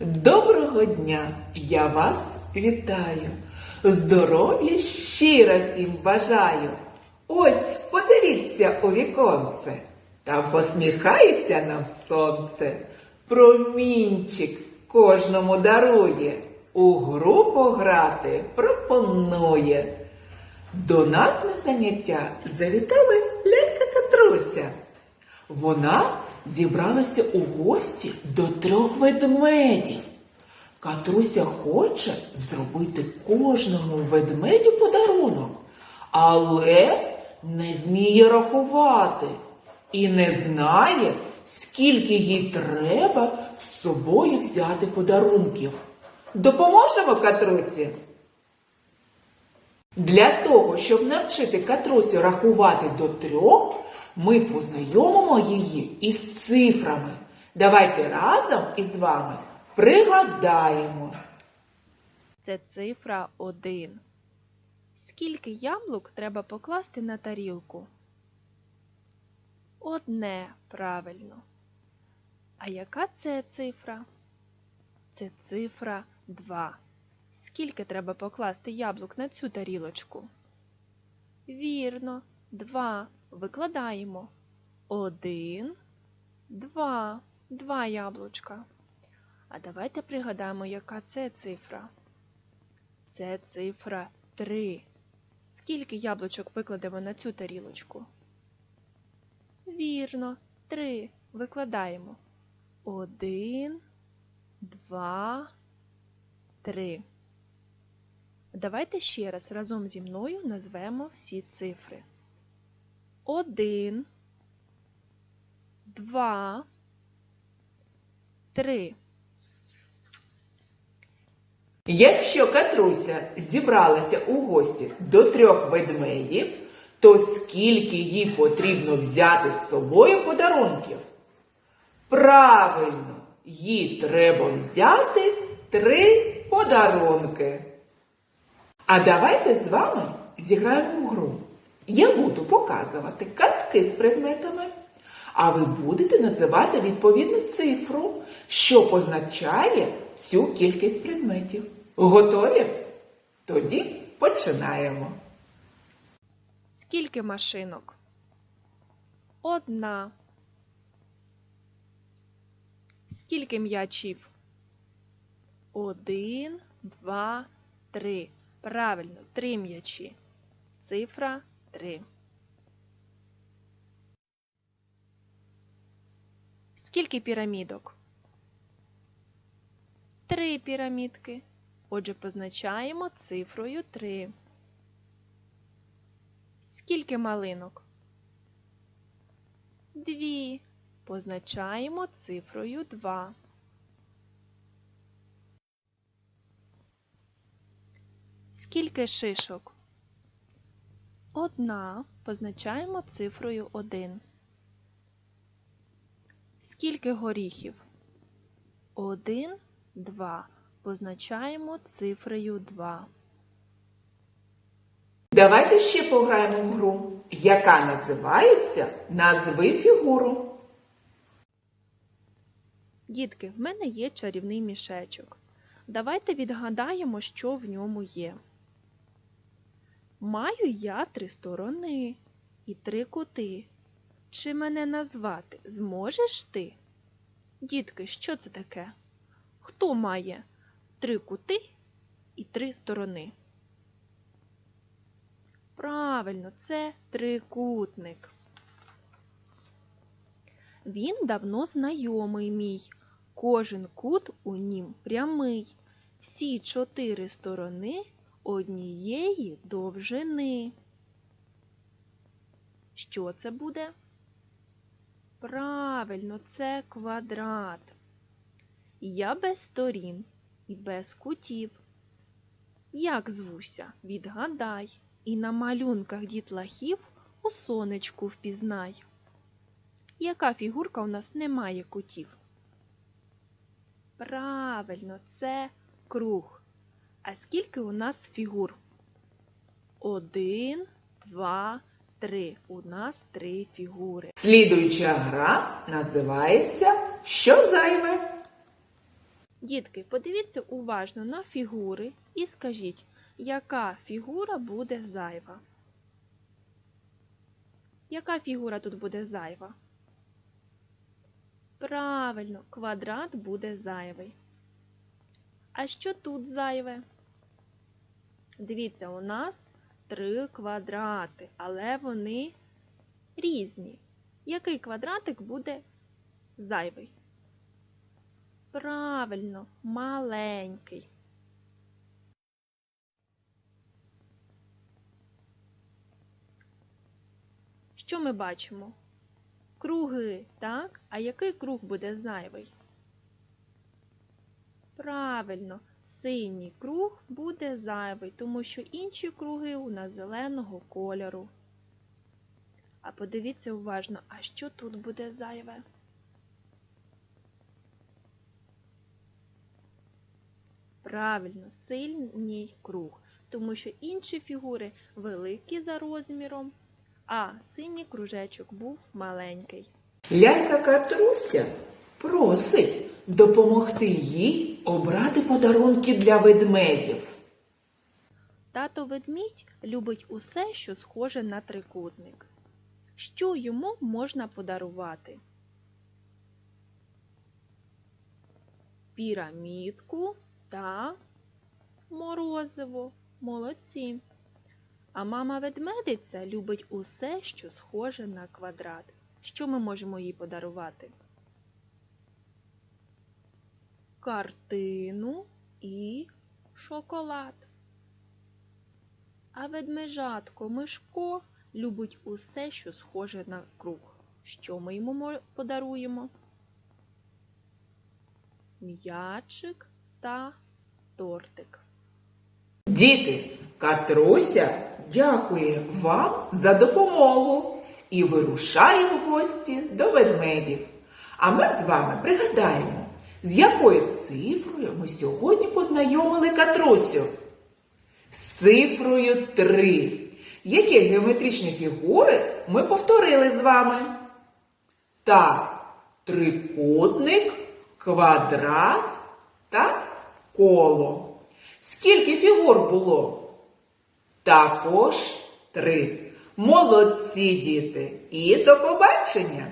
Доброго дня! Я вас вітаю. Здоров'я щиро всім бажаю. Ось подивіться у віконце. Там посміхається нам сонце. Промінчик кожному дарує. У гру пограти пропонує. До нас на заняття завітала лялька Катруся. Вона зібралася у гості до трьох ведмедів. Катруся хоче зробити кожному ведмедю подарунок, але не вміє рахувати і не знає, скільки їй треба з собою взяти подарунків. Допоможемо Катрусі? Для того, щоб навчити Катрусю рахувати до трьох, ми познайомимо її із цифрами. Давайте разом із вами пригадаємо. Це цифра 1. Скільки яблук треба покласти на тарілку? Одне правильно. А яка це цифра? Це цифра 2. Скільки треба покласти яблук на цю тарілочку? Вірно, 2. Викладаємо. Один, два, два яблучка. А давайте пригадаємо, яка це цифра. Це цифра 3. Скільки яблучок викладемо на цю тарілочку? Вірно, 3. Викладаємо. Один, два, три. Давайте ще раз разом зі мною назвемо всі цифри. Один, два, три. Якщо Катруся зібралася у гості до трьох ведмедів, то скільки їй потрібно взяти з собою подарунків? Правильно, їй треба взяти три подарунки. А давайте з вами зіграємо в гру. Я буду показувати картки з предметами, а ви будете називати відповідну цифру, що позначає цю кількість предметів. Готові? Тоді починаємо. Скільки машинок? Одна. Скільки м'ячів? Один, два, три. Правильно, три м'ячі. Цифра три. Скільки пірамідок? Три пірамідки. Отже, позначаємо цифрою 3. Скільки малинок? Дві. Позначаємо цифрою 2. Скільки шишок? Одна. Позначаємо цифрою 1. Скільки горіхів? Один, два. Позначаємо цифрою 2. Давайте ще пограємо в гру, яка називається Назви фігуру. Дітки, в мене є чарівний мішечок. Давайте відгадаємо, що в ньому є. Маю я три сторони і три кути. Чи мене назвати зможеш ти? Дітки, що це таке? Хто має три кути і три сторони? Правильно, це трикутник. Він давно знайомий мій. Кожен кут у нім прямий. Всі чотири сторони однієї довжини. Що це буде? Правильно, це квадрат. Я без сторін і без кутів. Як звуся, відгадай, і на малюнках дітлахів у сонечку впізнай. Яка фігурка у нас не має кутів? Правильно, це круг. А скільки у нас фігур? Один, два, три. У нас три фігури. Слідуюча гра називається Що зайве? Дітки, подивіться уважно на фігури і скажіть, яка фігура буде зайва? Яка фігура тут буде зайва? Правильно, квадрат буде зайвий. А що тут зайве? Дивіться, у нас три квадрати, але вони різні. Який квадратик буде зайвий? Правильно, маленький. Що ми бачимо? Круги, так? А який круг буде зайвий? Правильно, синій круг буде зайвий, тому що інші круги у нас зеленого кольору. А подивіться уважно, а що тут буде зайве? Правильно, синій круг, тому що інші фігури великі за розміром, а синій кружечок був маленький. Лялька Катруся просить допомогти їй обрати подарунки для ведмедів. Тато ведмідь любить усе, що схоже на трикутник. Що йому можна подарувати? Пірамідку та морозиво. Молодці. А мама ведмедиця любить усе, що схоже на квадрат. Що ми можемо їй подарувати? Картину і шоколад. А ведмежатко Мишко любить усе, що схоже на круг. Що ми йому подаруємо? М'ячик та тортик. Діти, Катруся дякує вам за допомогу і вирушає в гості до ведмедів. А ми з вами пригадаємо, з якою цифрою ми сьогодні познайомили Катрусю. З цифрою 3. Які геометричні фігури ми повторили з вами? Так, трикутник, квадрат та коло. Скільки фігур було? Також три. Молодці діти! І до побачення!